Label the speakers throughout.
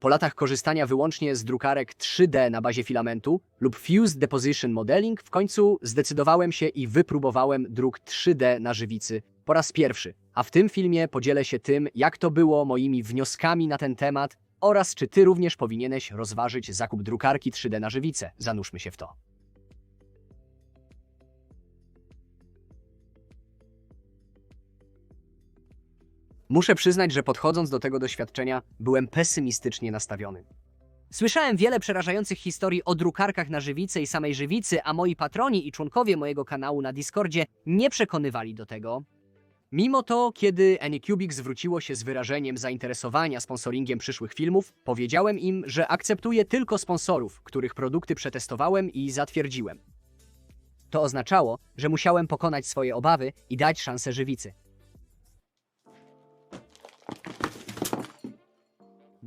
Speaker 1: Po latach korzystania wyłącznie z drukarek 3D na bazie filamentu lub Fused Deposition Modeling w końcu zdecydowałem się i wypróbowałem druk 3D na żywicy po raz pierwszy. A w tym filmie podzielę się tym, jak to było, moimi wnioskami na ten temat oraz czy ty również powinieneś rozważyć zakup drukarki 3D na żywicę. Zanurzmy się w to. Muszę przyznać, że podchodząc do tego doświadczenia, byłem pesymistycznie nastawiony. Słyszałem wiele przerażających historii o drukarkach na żywicy i samej żywicy, a moi patroni i członkowie mojego kanału na Discordzie nie przekonywali do tego. Mimo to, kiedy Anycubic zwróciło się z wyrażeniem zainteresowania sponsoringiem przyszłych filmów, powiedziałem im, że akceptuję tylko sponsorów, których produkty przetestowałem i zatwierdziłem. To oznaczało, że musiałem pokonać swoje obawy i dać szansę żywicy.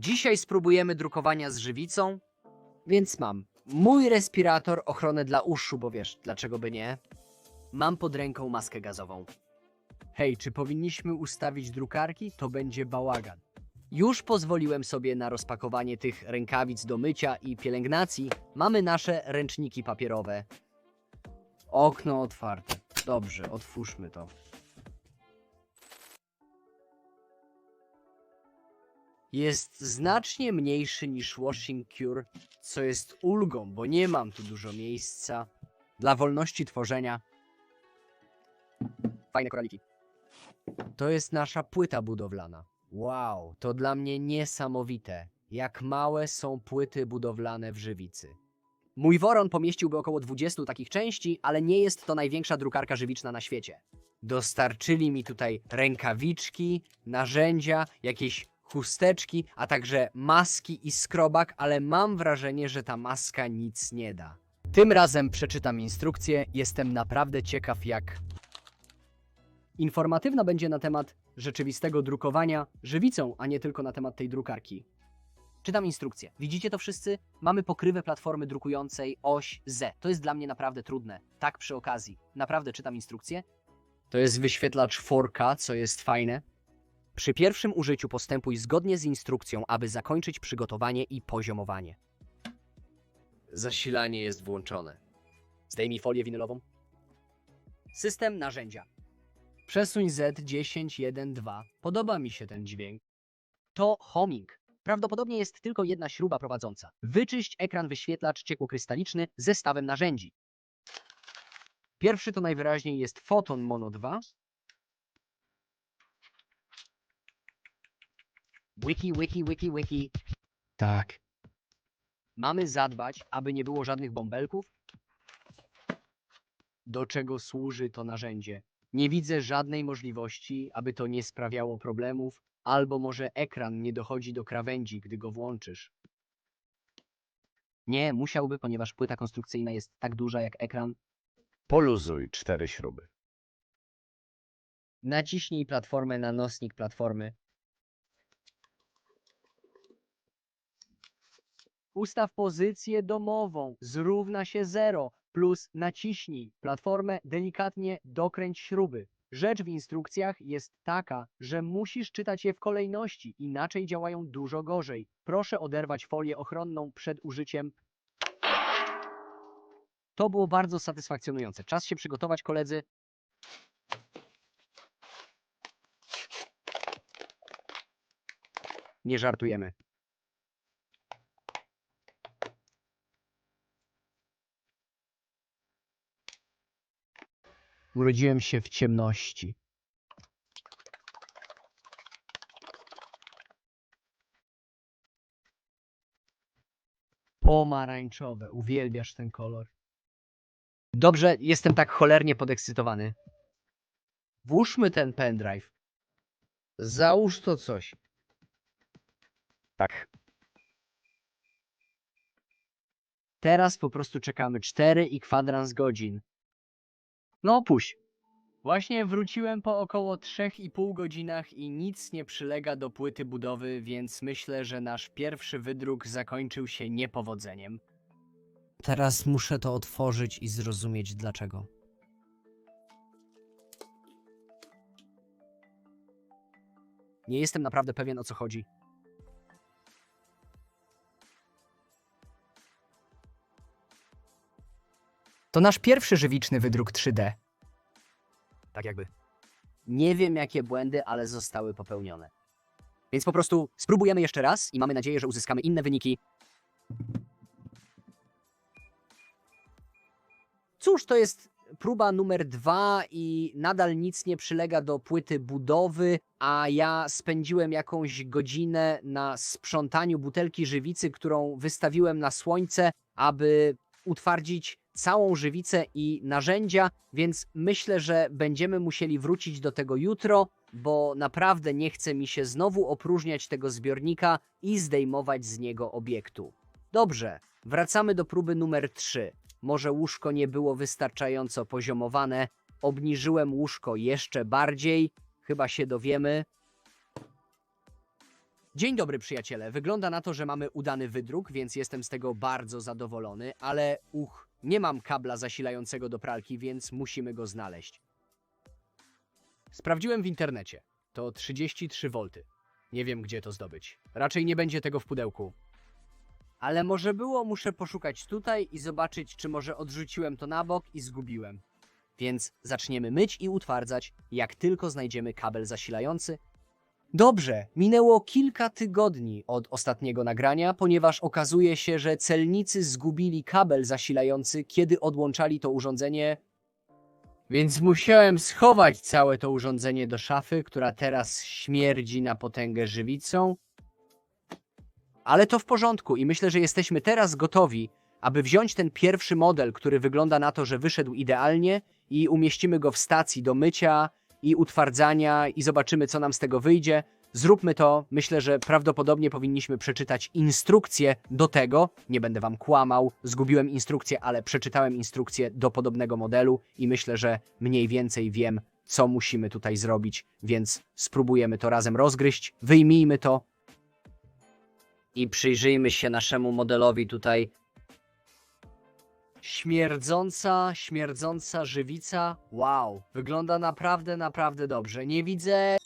Speaker 1: Dzisiaj spróbujemy drukowania z żywicą, więc mam mój respirator, ochronę dla uszu, bo wiesz, dlaczego by nie? Mam pod ręką maskę gazową. Hej, czy powinniśmy ustawić drukarki? To będzie bałagan. Już pozwoliłem sobie na rozpakowanie tych rękawic do mycia i pielęgnacji. Mamy nasze ręczniki papierowe. Okno otwarte. Dobrze, otwórzmy to. Jest znacznie mniejszy niż Washing Cure, co jest ulgą, bo nie mam tu dużo miejsca dla wolności tworzenia. Fajne koraliki. To jest nasza płyta budowlana. Wow, to dla mnie niesamowite, jak małe są płyty budowlane w żywicy. Mój Woron pomieściłby około 20 takich części, ale nie jest to największa drukarka żywiczna na świecie. Dostarczyli mi tutaj rękawiczki, narzędzia, jakieś chusteczki, a także maski i skrobak, ale mam wrażenie, że ta maska nic nie da. Tym razem przeczytam instrukcję. Jestem naprawdę ciekaw, jak. Informatywna będzie na temat rzeczywistego drukowania żywicą, a nie tylko na temat tej drukarki. Czytam instrukcję. Widzicie to wszyscy? Mamy pokrywę platformy drukującej oś Z. To jest dla mnie naprawdę trudne. Tak przy okazji. Naprawdę czytam instrukcję. To jest wyświetlacz 4K, co jest fajne. Przy pierwszym użyciu postępuj zgodnie z instrukcją, aby zakończyć przygotowanie i poziomowanie. Zasilanie jest włączone. Zdejmij folię winylową. System narzędzia. Przesuń Z1012. Podoba mi się ten dźwięk. To homing. Prawdopodobnie jest tylko jedna śruba prowadząca. Wyczyść ekran wyświetlacz ciekłokrystaliczny zestawem narzędzi. Pierwszy to najwyraźniej jest Photon Mono 2, Wiki, wiki, wiki, wiki. Tak. Mamy zadbać, aby nie było żadnych bąbelków? Do czego służy to narzędzie? Nie widzę żadnej możliwości, aby to nie sprawiało problemów, albo może ekran nie dochodzi do krawędzi, gdy go włączysz. Nie, musiałby, ponieważ płyta konstrukcyjna jest tak duża jak ekran.
Speaker 2: Poluzuj cztery śruby.
Speaker 1: Naciśnij platformę na nosnik platformy. Ustaw pozycję domową. Zrówna się 0 plus naciśnij platformę, delikatnie dokręć śruby. Rzecz w instrukcjach jest taka, że musisz czytać je w kolejności, inaczej działają dużo gorzej. Proszę oderwać folię ochronną przed użyciem. To było bardzo satysfakcjonujące. Czas się przygotować, koledzy. Nie żartujemy. Urodziłem się w ciemności. Pomarańczowe. Uwielbiasz ten kolor. Dobrze, jestem tak cholernie podekscytowany. Włóżmy ten pendrive. Załóż to coś.
Speaker 2: Tak.
Speaker 1: Teraz po prostu czekamy 4 i kwadrans godzin. No puść. Właśnie wróciłem po około 3,5 godzinach i nic nie przylega do płyty budowy, więc myślę, że nasz pierwszy wydruk zakończył się niepowodzeniem. Teraz muszę to otworzyć i zrozumieć dlaczego. Nie jestem naprawdę pewien o co chodzi.
Speaker 3: To nasz pierwszy żywiczny wydruk 3D.
Speaker 1: Tak jakby. Nie wiem, jakie błędy, ale zostały popełnione. Więc po prostu spróbujemy jeszcze raz i mamy nadzieję, że uzyskamy inne wyniki. Cóż, to jest próba numer dwa i nadal nic nie przylega do płyty budowy, a ja spędziłem jakąś godzinę na sprzątaniu butelki żywicy, którą wystawiłem na słońce, aby utwardzić całą żywicę i narzędzia, więc myślę, że będziemy musieli wrócić do tego jutro, bo naprawdę nie chce mi się znowu opróżniać tego zbiornika i zdejmować z niego obiektu. Dobrze, wracamy do próby numer 3. Może łóżko nie było wystarczająco poziomowane, obniżyłem łóżko jeszcze bardziej, chyba się dowiemy. Dzień dobry, przyjaciele. Wygląda na to, że mamy udany wydruk, więc jestem z tego bardzo zadowolony, ale uch, nie mam kabla zasilającego do pralki, więc musimy go znaleźć. Sprawdziłem w internecie. To 33 V. Nie wiem, gdzie to zdobyć. Raczej nie będzie tego w pudełku. Ale może było, muszę poszukać tutaj i zobaczyć, czy może odrzuciłem to na bok i zgubiłem. Więc zaczniemy myć i utwardzać, jak tylko znajdziemy kabel zasilający. Dobrze, minęło kilka tygodni od ostatniego nagrania, ponieważ okazuje się, że celnicy zgubili kabel zasilający, kiedy odłączali to urządzenie. Więc musiałem schować całe to urządzenie do szafy, która teraz śmierdzi na potęgę żywicą. Ale to w porządku i myślę, że jesteśmy teraz gotowi, aby wziąć ten pierwszy model, który wygląda na to, że wyszedł idealnie i umieścimy go w stacji do mycia i utwardzania i zobaczymy, co nam z tego wyjdzie. Zróbmy to. Myślę, że prawdopodobnie powinniśmy przeczytać instrukcję do tego. Nie będę wam kłamał, zgubiłem instrukcję, ale przeczytałem instrukcję do podobnego modelu i myślę, że mniej więcej wiem, co musimy tutaj zrobić, więc spróbujemy to razem rozgryźć. Wyjmijmy to i przyjrzyjmy się naszemu modelowi tutaj. Śmierdząca, śmierdząca żywica. Wow, wygląda naprawdę, naprawdę dobrze. Nie widzę.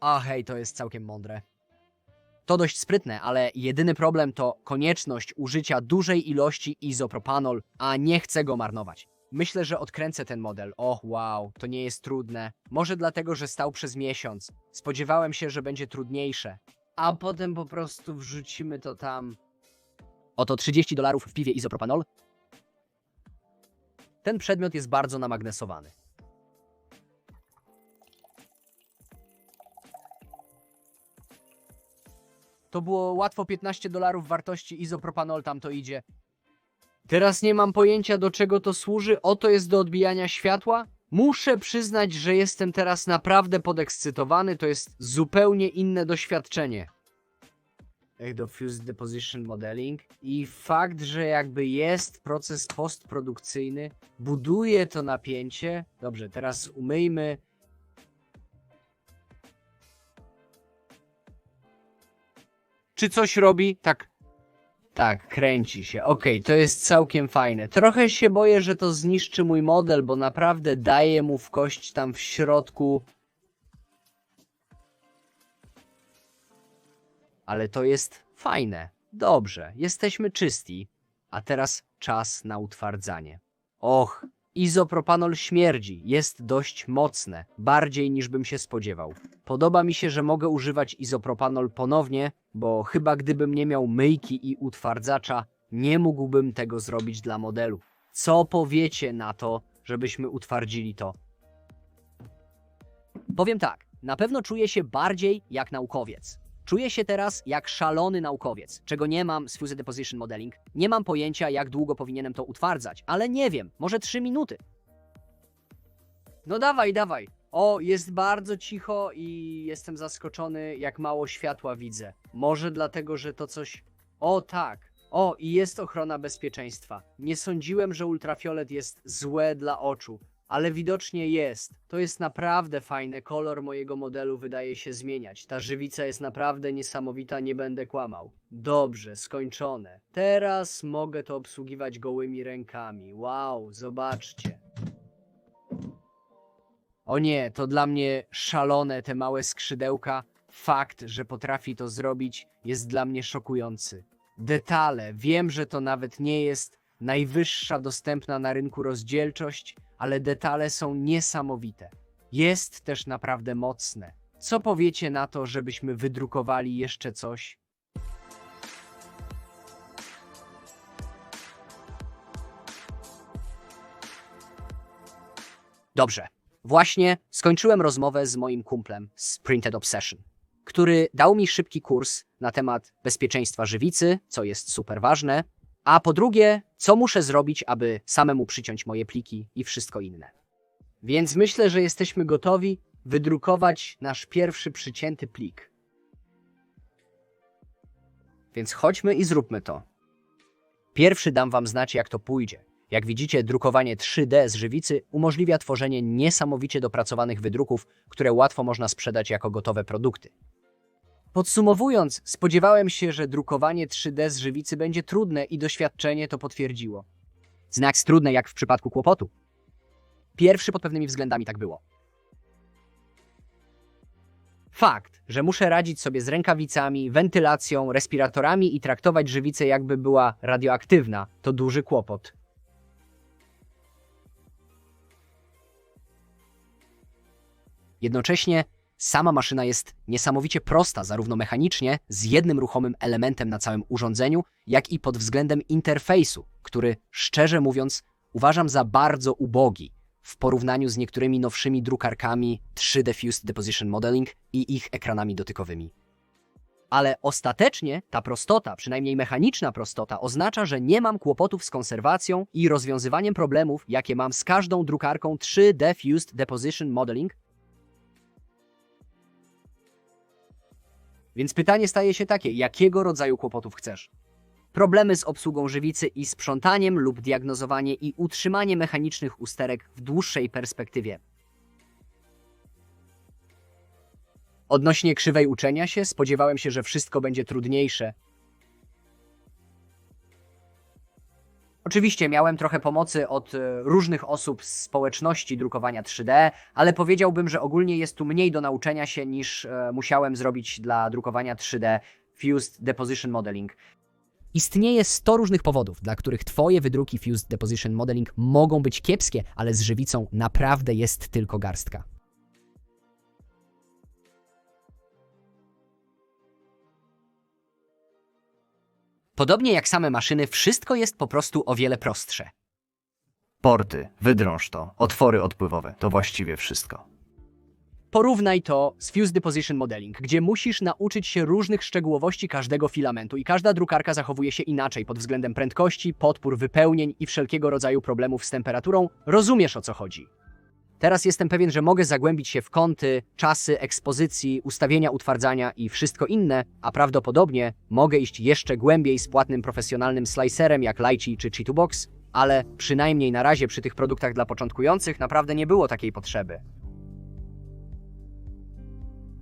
Speaker 1: A hej, to jest całkiem mądre. To dość sprytne, ale jedyny problem to konieczność użycia dużej ilości izopropanol, a nie chcę go marnować. Myślę, że odkręcę ten model. Och, wow, to nie jest trudne. Może dlatego, że stał przez miesiąc. Spodziewałem się, że będzie trudniejsze. A potem po prostu wrzucimy to tam. Oto 30 dolarów w piwie izopropanol. Ten przedmiot jest bardzo namagnesowany. To było łatwo 15 dolarów wartości izopropanol tam to idzie. Teraz nie mam pojęcia do czego to służy. Oto jest do odbijania światła. Muszę przyznać, że jestem teraz naprawdę podekscytowany. To jest zupełnie inne doświadczenie. Jak do Fuse Deposition Modeling i fakt, że jakby jest proces postprodukcyjny, buduje to napięcie. Dobrze, teraz umyjmy. Czy coś robi? Tak. Tak, kręci się. Okej, to jest całkiem fajne. Trochę się boję, że to zniszczy mój model, bo naprawdę daje mu w kość tam w środku. Ale to jest fajne. Dobrze, jesteśmy czysti. A teraz czas na utwardzanie. Och, izopropanol śmierdzi. Jest dość mocne. Bardziej niż bym się spodziewał. Podoba mi się, że mogę używać izopropanol ponownie, bo chyba gdybym nie miał myjki i utwardzacza, nie mógłbym tego zrobić dla modelu. Co powiecie na to, żebyśmy utwardzili to? Powiem tak, na pewno czuję się bardziej jak naukowiec. Czuję się teraz jak szalony naukowiec, czego nie mam z Fuse Deposition Modeling. Nie mam pojęcia, jak długo powinienem to utwardzać, ale nie wiem, może 3 minuty. No dawaj, dawaj. O, jest bardzo cicho i jestem zaskoczony, jak mało światła widzę. Może dlatego, że to coś. O, tak. O, i jest ochrona bezpieczeństwa. Nie sądziłem, że ultrafiolet jest złe dla oczu, ale widocznie jest. To jest naprawdę fajne. Kolor mojego modelu wydaje się zmieniać. Ta żywica jest naprawdę niesamowita, nie będę kłamał. Dobrze, skończone. Teraz mogę to obsługiwać gołymi rękami. Wow, zobaczcie. O nie, to dla mnie szalone te małe skrzydełka. Fakt, że potrafi to zrobić, jest dla mnie szokujący. Detale, wiem, że to nawet nie jest najwyższa dostępna na rynku rozdzielczość, ale detale są niesamowite. Jest też naprawdę mocne. Co powiecie na to, żebyśmy wydrukowali jeszcze coś? Dobrze. Właśnie skończyłem rozmowę z moim kumplem z Printed Obsession, który dał mi szybki kurs na temat bezpieczeństwa żywicy, co jest super ważne, a po drugie, co muszę zrobić, aby samemu przyciąć moje pliki i wszystko inne. Więc myślę, że jesteśmy gotowi wydrukować nasz pierwszy przycięty plik. Więc chodźmy i zróbmy to. Pierwszy dam wam znać, jak to pójdzie. Jak widzicie, drukowanie 3D z żywicy umożliwia tworzenie niesamowicie dopracowanych wydruków, które łatwo można sprzedać jako gotowe produkty. Podsumowując, spodziewałem się, że drukowanie 3D z żywicy będzie trudne i doświadczenie to potwierdziło. Znak trudne jak w przypadku kłopotu. Pierwszy pod pewnymi względami tak było. Fakt, że muszę radzić sobie z rękawicami, wentylacją, respiratorami i traktować żywicę jakby była radioaktywna, to duży kłopot. Jednocześnie sama maszyna jest niesamowicie prosta, zarówno mechanicznie, z jednym ruchomym elementem na całym urządzeniu, jak i pod względem interfejsu, który, szczerze mówiąc, uważam za bardzo ubogi w porównaniu z niektórymi nowszymi drukarkami 3D Fused Deposition Modeling i ich ekranami dotykowymi. Ale ostatecznie ta prostota, przynajmniej mechaniczna prostota, oznacza, że nie mam kłopotów z konserwacją i rozwiązywaniem problemów, jakie mam z każdą drukarką 3D Fused Deposition Modeling, Więc pytanie staje się takie, jakiego rodzaju kłopotów chcesz? Problemy z obsługą żywicy i sprzątaniem lub diagnozowanie i utrzymanie mechanicznych usterek w dłuższej perspektywie. Odnośnie krzywej uczenia się, spodziewałem się, że wszystko będzie trudniejsze. Oczywiście miałem trochę pomocy od e, różnych osób z społeczności drukowania 3D, ale powiedziałbym, że ogólnie jest tu mniej do nauczenia się niż e, musiałem zrobić dla drukowania 3D Fused Deposition Modeling. Istnieje 100 różnych powodów, dla których Twoje wydruki Fused Deposition Modeling mogą być kiepskie, ale z żywicą naprawdę jest tylko garstka. Podobnie jak same maszyny, wszystko jest po prostu o wiele prostsze.
Speaker 2: Porty, wydrąż to, otwory odpływowe, to właściwie wszystko.
Speaker 1: Porównaj to z Fused Deposition Modeling, gdzie musisz nauczyć się różnych szczegółowości każdego filamentu i każda drukarka zachowuje się inaczej pod względem prędkości, podpór wypełnień i wszelkiego rodzaju problemów z temperaturą. Rozumiesz o co chodzi. Teraz jestem pewien, że mogę zagłębić się w kąty, czasy ekspozycji, ustawienia utwardzania i wszystko inne, a prawdopodobnie mogę iść jeszcze głębiej z płatnym profesjonalnym slicerem jak Lychee czy Chitubox, ale przynajmniej na razie przy tych produktach dla początkujących naprawdę nie było takiej potrzeby.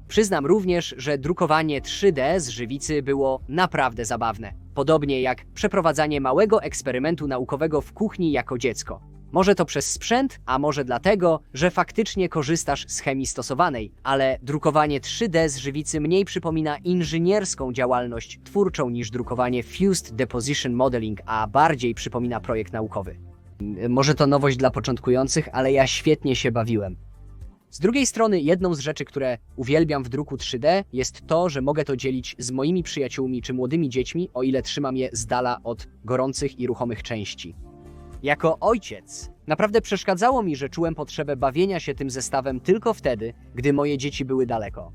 Speaker 1: Przyznam również, że drukowanie 3D z żywicy było naprawdę zabawne. Podobnie jak przeprowadzanie małego eksperymentu naukowego w kuchni jako dziecko. Może to przez sprzęt, a może dlatego, że faktycznie korzystasz z chemii stosowanej, ale drukowanie 3D z żywicy mniej przypomina inżynierską działalność twórczą niż drukowanie Fused Deposition Modeling, a bardziej przypomina projekt naukowy. Może to nowość dla początkujących, ale ja świetnie się bawiłem. Z drugiej strony, jedną z rzeczy, które uwielbiam w druku 3D, jest to, że mogę to dzielić z moimi przyjaciółmi czy młodymi dziećmi, o ile trzymam je z dala od gorących i ruchomych części. Jako ojciec, naprawdę przeszkadzało mi, że czułem potrzebę bawienia się tym zestawem tylko wtedy, gdy moje dzieci były daleko.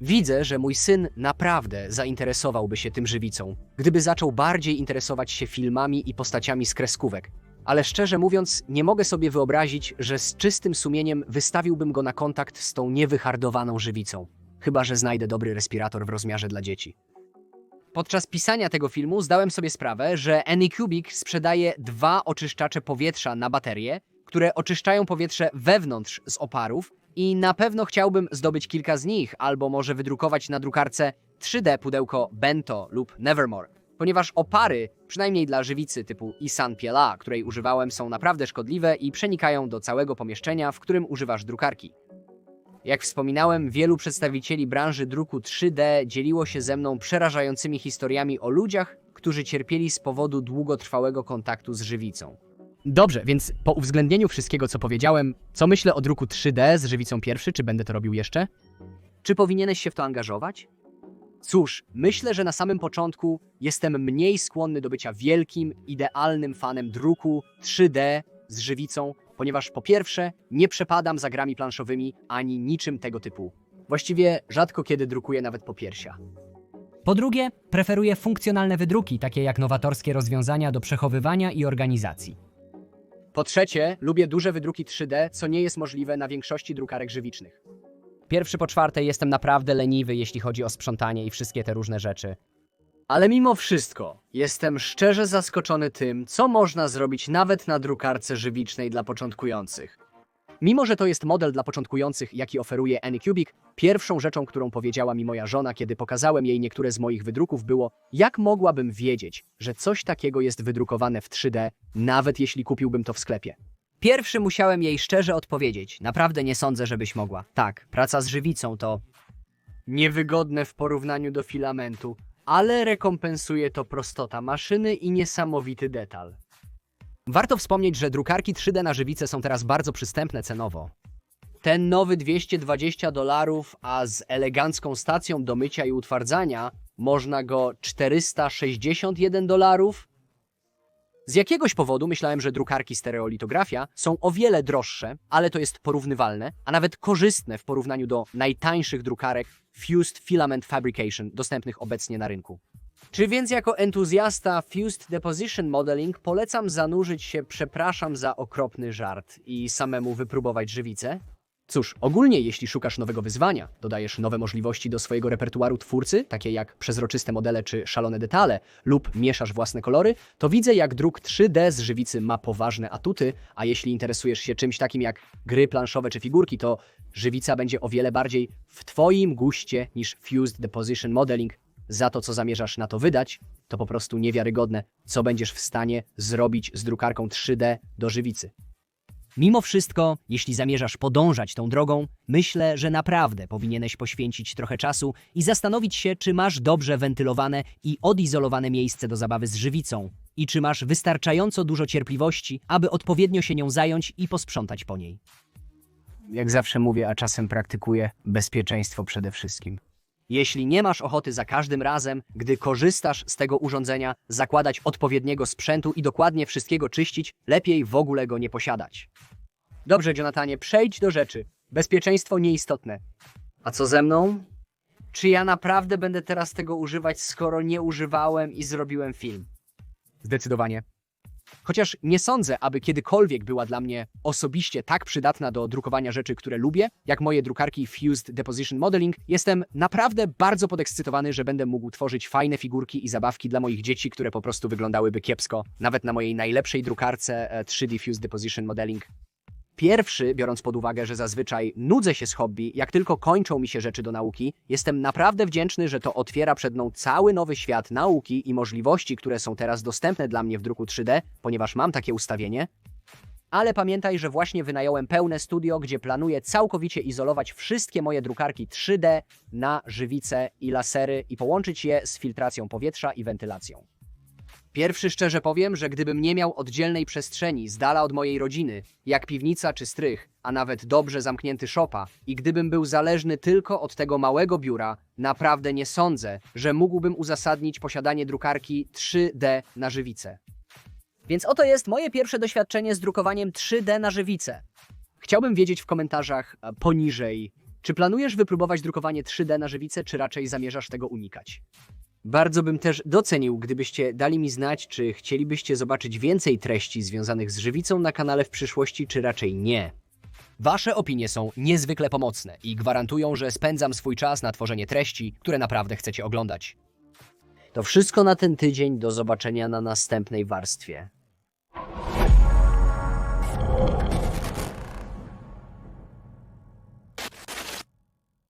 Speaker 1: Widzę, że mój syn naprawdę zainteresowałby się tym żywicą, gdyby zaczął bardziej interesować się filmami i postaciami z kreskówek. Ale szczerze mówiąc, nie mogę sobie wyobrazić, że z czystym sumieniem wystawiłbym go na kontakt z tą niewyhardowaną żywicą. Chyba, że znajdę dobry respirator w rozmiarze dla dzieci. Podczas pisania tego filmu zdałem sobie sprawę, że Anycubic sprzedaje dwa oczyszczacze powietrza na baterie, które oczyszczają powietrze wewnątrz z oparów i na pewno chciałbym zdobyć kilka z nich, albo może wydrukować na drukarce 3D pudełko Bento lub Nevermore, ponieważ opary, przynajmniej dla żywicy typu Isan PLA, której używałem, są naprawdę szkodliwe i przenikają do całego pomieszczenia, w którym używasz drukarki. Jak wspominałem, wielu przedstawicieli branży druku 3D dzieliło się ze mną przerażającymi historiami o ludziach, którzy cierpieli z powodu długotrwałego kontaktu z żywicą. Dobrze, więc po uwzględnieniu wszystkiego, co powiedziałem, co myślę o druku 3D z żywicą pierwszy, czy będę to robił jeszcze? Czy powinieneś się w to angażować? Cóż, myślę, że na samym początku jestem mniej skłonny do bycia wielkim, idealnym fanem druku 3D z żywicą, ponieważ po pierwsze nie przepadam za grami planszowymi ani niczym tego typu. Właściwie rzadko kiedy drukuję nawet po piersiach.
Speaker 3: Po drugie, preferuję funkcjonalne wydruki, takie jak nowatorskie rozwiązania do przechowywania i organizacji.
Speaker 1: Po trzecie, lubię duże wydruki 3D, co nie jest możliwe na większości drukarek żywicznych. Pierwszy po czwarte, jestem naprawdę leniwy, jeśli chodzi o sprzątanie i wszystkie te różne rzeczy. Ale mimo wszystko, jestem szczerze zaskoczony tym, co można zrobić nawet na drukarce żywicznej dla początkujących. Mimo, że to jest model dla początkujących, jaki oferuje Anycubic, pierwszą rzeczą, którą powiedziała mi moja żona, kiedy pokazałem jej niektóre z moich wydruków, było, jak mogłabym wiedzieć, że coś takiego jest wydrukowane w 3D, nawet jeśli kupiłbym to w sklepie. Pierwszy musiałem jej szczerze odpowiedzieć. Naprawdę nie sądzę, żebyś mogła. Tak, praca z żywicą to niewygodne w porównaniu do filamentu, ale rekompensuje to prostota maszyny i niesamowity detal. Warto wspomnieć, że drukarki 3D na żywicę są teraz bardzo przystępne cenowo. Ten nowy 220 dolarów, a z elegancką stacją do mycia i utwardzania można go 461 dolarów. Z jakiegoś powodu myślałem, że drukarki stereolitografia są o wiele droższe, ale to jest porównywalne, a nawet korzystne w porównaniu do najtańszych drukarek Fused Filament Fabrication dostępnych obecnie na rynku. Czy więc jako entuzjasta Fused Deposition Modeling polecam zanurzyć się, przepraszam za okropny żart, i samemu wypróbować żywicę? Cóż, ogólnie jeśli szukasz nowego wyzwania, dodajesz nowe możliwości do swojego repertuaru twórcy, takie jak przezroczyste modele czy szalone detale, lub mieszasz własne kolory, to widzę jak druk 3D z żywicy ma poważne atuty, a jeśli interesujesz się czymś takim jak gry planszowe czy figurki, to żywica będzie o wiele bardziej w Twoim guście niż Fused Deposition Modeling. Za to, co zamierzasz na to wydać, to po prostu niewiarygodne, co będziesz w stanie zrobić z drukarką 3D do żywicy. Mimo wszystko, jeśli zamierzasz podążać tą drogą, myślę, że naprawdę powinieneś poświęcić trochę czasu i zastanowić się, czy masz dobrze wentylowane i odizolowane miejsce do zabawy z żywicą i czy masz wystarczająco dużo cierpliwości, aby odpowiednio się nią zająć i posprzątać po niej. Jak zawsze mówię, a czasem praktykuję, bezpieczeństwo przede wszystkim. Jeśli nie masz ochoty za każdym razem, gdy korzystasz z tego urządzenia, zakładać odpowiedniego sprzętu i dokładnie wszystkiego czyścić, lepiej w ogóle go nie posiadać. Dobrze, Jonathanie, przejdź do rzeczy. Bezpieczeństwo nieistotne. A co ze mną? Czy ja naprawdę będę teraz tego używać, skoro nie używałem i zrobiłem film? Zdecydowanie. Chociaż nie sądzę, aby kiedykolwiek była dla mnie osobiście tak przydatna do drukowania rzeczy, które lubię, jak moje drukarki Fused Deposition Modeling, jestem naprawdę bardzo podekscytowany, że będę mógł tworzyć fajne figurki i zabawki dla moich dzieci, które po prostu wyglądałyby kiepsko, nawet na mojej najlepszej drukarce e, 3D Fused Deposition Modeling. Pierwszy, biorąc pod uwagę, że zazwyczaj nudzę się z hobby, jak tylko kończą mi się rzeczy do nauki, jestem naprawdę wdzięczny, że to otwiera przed mną cały nowy świat nauki i możliwości, które są teraz dostępne dla mnie w druku 3D, ponieważ mam takie ustawienie. Ale pamiętaj, że właśnie wynająłem pełne studio, gdzie planuję całkowicie izolować wszystkie moje drukarki 3D na żywice i lasery i połączyć je z filtracją powietrza i wentylacją. Pierwszy szczerze powiem, że gdybym nie miał oddzielnej przestrzeni z dala od mojej rodziny, jak piwnica czy strych, a nawet dobrze zamknięty szopa, i gdybym był zależny tylko od tego małego biura, naprawdę nie sądzę, że mógłbym uzasadnić posiadanie drukarki 3D na żywicę. Więc oto jest moje pierwsze doświadczenie z drukowaniem 3D na żywicę. Chciałbym wiedzieć w komentarzach e, poniżej, czy planujesz wypróbować drukowanie 3D na żywicę, czy raczej zamierzasz tego unikać. Bardzo bym też docenił, gdybyście dali mi znać, czy chcielibyście zobaczyć więcej treści związanych z żywicą na kanale w przyszłości, czy raczej nie. Wasze opinie są niezwykle pomocne i gwarantują, że spędzam swój czas na tworzenie treści, które naprawdę chcecie oglądać. To wszystko na ten tydzień. Do zobaczenia na następnej warstwie.